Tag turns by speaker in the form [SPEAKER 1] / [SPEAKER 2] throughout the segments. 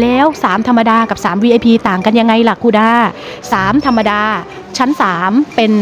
[SPEAKER 1] แล้ว 3 ธรรมดากับ 3 VIP ต่างกันยังไงล่ะครูดา3 ธรรมดา ชั้น 3 เป็น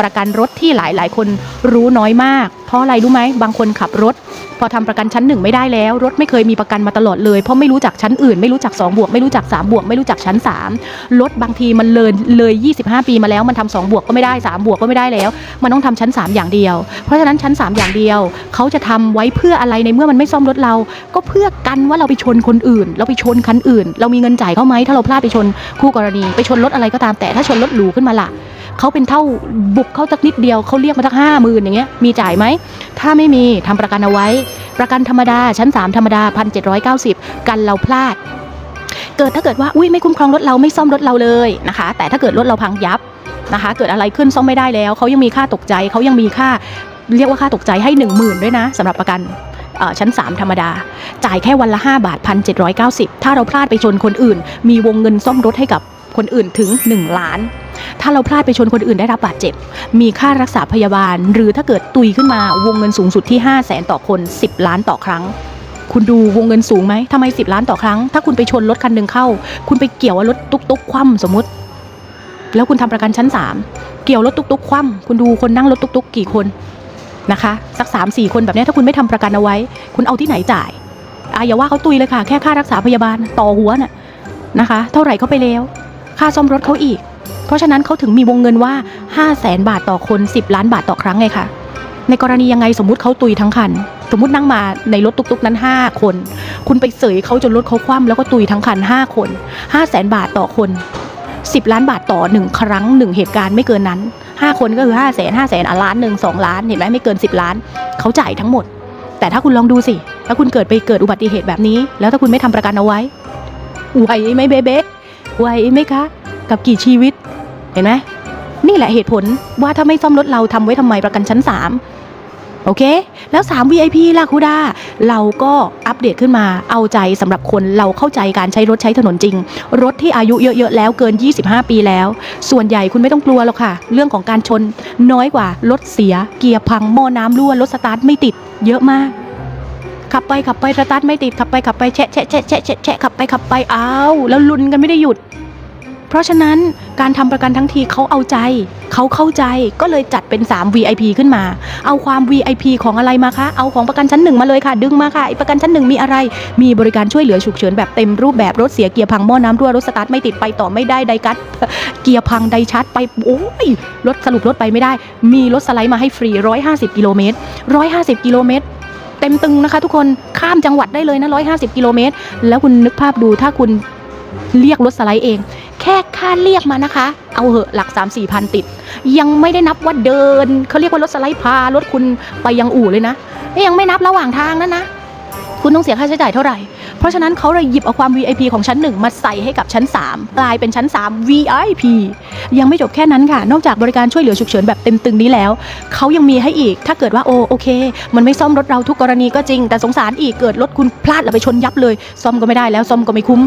[SPEAKER 1] ประกันรถที่หลายหลายๆคนรู้น้อยมาก เพราะอะไรรู้ไหมบางคนขับรถ พอทำประกันชั้นหนึ่งไม่ได้แล้ว รถไม่เคยมีประกันมาตลอดเลย เพราะไม่รู้จักชั้นอื่น ไม่รู้จัก2บวกไม่รู้จัก3บวกไม่รู้จักชั้น 3 รถบางทีมันเลยเลย 25 ปีมาแล้วมันทำ2บวกก็ไม่ได้3บวกก็ไม่ได้แล้ว มันต้องทำชั้น 3 อย่างเดียว เพราะฉะนั้นชั้น 3 อย่างเดียว เขาจะทำไว้เพื่ออะไรในเมื่อมันไม่ซ่อมรถเรา ก็เพื่อกันว่าเราไปชนคนอื่น เราไปชนคันอื่น เรามีเงินจ่ายเขาไหมถ้าเราพลาดไปชนคู่กรณี ไปชนรถอะไรก็ตามแต่ถ้าชนรถหรูขึ้นมาล่ะ เขาเป็นเท่าบุกเขาสักนิดเดียวเขาเรียกมาสักห้าหมื่นอย่างเงี้ยมีจ่ายไหม ถ้าไม่มีทำประกันเอาไว้ ประกันธรรมดาชั้น 3 ธรรมดา 1,790 กันเราพลาด เกิดถ้าเกิดว่าอุ้ยไม่คุ้มครองรถเราไม่ซ่อมรถเราเลยนะคะ แต่ถ้าเกิดรถเราพังยับนะคะ เกิดอะไรขึ้นซ่อมไม่ได้แล้วเขายังมีค่าตกใจเขายังมีค่าเรียกว่าค่าตกใจให้ 1 0,000 ด้วยนะสำหรับประกันอ่อชั้น 3 ธรรมดา จ่ายแค่วันละ 5 บาท 1,790 ถ้าเราพลาดไปชนคนอื่น มีวงเงินซ่อมรถให้กับ คนอื่นถึง 1 ล้าน ถ้าเราพลาดไปชนคนอื่นได้รับบาดเจ็บ มีค่ารักษาพยาบาล หรือถ้าเกิดตุยขึ้นมาวงเงินสูงสุดที่ 5 0 0แสนต่อคน 10 ล้านต่อครั้ง คุณดูวงเงินสูงไหมทำไม 10 ล้านต่อครั้ง ถ้าคุณไปชนรถคันหนึ่งเข้า คุณไปเกี่ยวว่ารถตุ๊กตุ๊กคว่ำสมมติ แล้วคุณทำประกันชั้น 3 เกี่ยวรถตุ๊กตุ๊กคว่ำคุณดูคนนั่งรถตุ๊กตุ๊กกี่คนนะคะสัก3 4 คนแบบนี้ถ้าคุณไม่ทำประกันเอาไว้ คุณเอาที่ไหนจ่ายอะอย่าว่าเขาตุยเลยค่ะ แค่ค่ารักษาพยาบาลต่อหัวน่ะนะคะ เท่าไหร่เขาไปแล้ว ค่าซ่อมรถเขาอีก เพราะฉะนั้นเขาถึงมีวงเงินว่า 5 0 0แสนบาทต่อคน 10 ล้านบาทต่อครั้งไงคะในกรณียังไงสมมุติเขาตุยทั้งคัน สมมตินั่งมาในรถตุกๆนั้น 5 คน คุณไปเสยเขาจนรถเขาคว่ำแล้วก็ตุยทั้งคัน 5 คน 5 0 0แสนบาทต่อคน 10 ล้านบาทต่อ 1 ครั้ง 1 เหตุการณ์ไม่เกินนั้น 5 คนก็คือ 5 0 0แสน5แสนอล้านหนึ่งสองล้านเห็นไหมไม่เกิน 10 ล้านเขาจ่ายทั้งหมด แต่ถ้าคุณลองดูสิถ้าคุณเกิดไปเกิดอุบัติเหตุแบบนี้ แล้วถ้าคุณไม่ทำประกันเอาไว้ไหวไหมเบเบ้ ไหวไหมคะ กับกี่ชีวิต เห็นไหมนี่แหละเหตุผลว่าถ้าไม่ซ่อมรถเราทำไว้ทำไมประกันชั้น 3 โอเค แล้ว 3 VIP ล่ะคุดาเราก็อัปเดตขึ้นมาเอาใจสำหรับคนเราเข้าใจการใช้รถใช้ถนนจริง รถที่อายุเยอะๆแล้วเกิน 25 ปีแล้ว ส่วนใหญ่คุณไม่ต้องกลัวหรอกค่ะ เรื่องของการชน น้อยกว่ารถเสีย เกียร์พังหม้อน้ำรั่วรถสตาร์ทไม่ติด เยอะมาก ขับไปขับไปสตาร์ทไม่ติดขับไปขับไปแชะแชะแชะแชะแชะแชะขับไปขับไปอ้าวแล้วลุนกันไม่ได้หยุด เพราะฉะนั้นการทำประกันทั้งทีเขาเอาใจ เขาเข้าใจก็เลยจัดเป็น 3 VIP ขึ้นมา เอาความ VIP ของอะไรมาคะ เอาของประกันชั้นหนึ่งมาเลยค่ะ ดึงมาค่ะไอประกันชั้นหนึ่งมีอะไร มีบริการช่วยเหลือฉุกเฉินแบบเต็มรูปแบบรถเสียเกียร์พังหม้อน้ำรั่วรถสตาร์ทไม่ติดไปต่อไม่ได้ไดกัดเกียร์พังไดชาร์จไปโอ้ยรถสรุปรถไปไม่ได้ มีรถสไลด์มาให้ฟรี 150 กิโลเมตร150 กิโลเมตร เต็มตึงนะคะ ทุกคนข้ามจังหวัดได้เลยนะ150 กิโลเมตร แล้วคุณนึกภาพดูถ้าคุณเรียกรถสไลด์เอง แค่ค่าเรียกมานะคะ เอาเหอะหลัก 3 4พันติด ยังไม่ได้นับว่าเดินเขาเรียกว่ารถสไลด์พารถคุณไปยังอู่เลยนะยังไม่นับระหว่างทางนั่นนะ คุณต้องเสียค่าใช้จ่ายเท่าไหร่ เพราะฉะนั้นเขาเลยหยิบเอาความ VIP ของชั้น 1 มาใส่ให้กับชั้น 3 กลายเป็นชั้น 3 VIP ยังไม่จบแค่นั้นค่ะ นอกจากบริการช่วยเหลือฉุกเฉินแบบเต็มตึงนี้แล้ว เขายังมีให้อีก ถ้าเกิดว่าโอโอเค มันไม่ซ่อมรถเราทุกกรณีก็จริง แต่สงสารอีกเกิดรถคุณพลาดแล้วไปชนยับเลย ซ่อมก็ไม่ได้แล้วซ่อมก็ไม่คุ้ม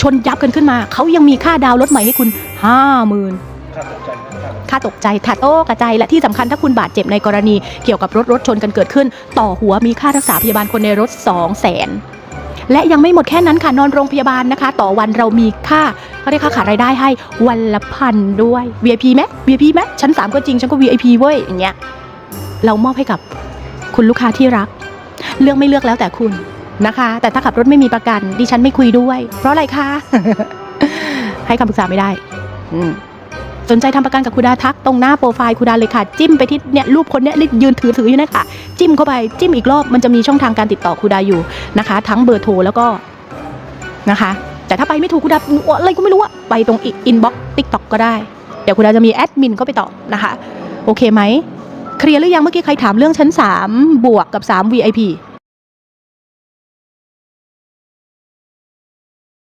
[SPEAKER 1] ชนยับกันขึ้นมา เขายังมีค่าดาวรถใหม่ให้คุณ 5 0,000ค่าตกใจค่ะโต้กระจายและที่สำคัญถ้าคุณบาดเจ็บในกรณีเกี่ยวกับรถรถชนกันเกิดขึ้น ต่อหัวมีค่ารักษาพยาบาลคนในรถ 2 0 0แสน และยังไม่หมดแค่นั้นค่ะนอนโรงพยาบาลนะคะ ต่อวันเรามีค่าเขาเรียกค่าขาดรายได้ให้วันละพันด้วย VIP ไหม VIP ไหมชั้น 3 ก็จริง ฉันก็ VIP เว้ยอย่างเงี้ยเรามอบให้กับคุณลูกค้าที่รัก เลือกไม่เลือกแล้วแต่คุณนะคะ แต่ถ้าขับรถไม่มีประกันดิฉันไม่คุยด้วย เพราะอะไรคะให้คำปรึกษาไม่ได้ อืม สนใจทำประกันกับคุณดาทักตรงหน้าโปรไฟล์คุณดาเลยค่ะ จิ้มไปที่เนี่ยรูปคนเนี้ยยืนถือถืออยู่นะคะจิ้มเข้าไปจิ้มอีกรอบมันจะมีช่องทางการติดต่อคุณดาอยู่นะคะ ทั้งเบอร์โทรแล้วก็นะคะ แต่ถ้าไปไม่ถูกคุณดาอะไรก็ไม่รู้อะไปตรงอินบ็อกซ์ติ๊กต็อกก็ได้เดี๋ยวคุณดาจะมีแอดมินก็ไปตอบนะคะ โอเคไหมเคลียร์หรือยังเมื่อกี้ใครถามเรื่องชั้น 3 บวกกับ 3 VIP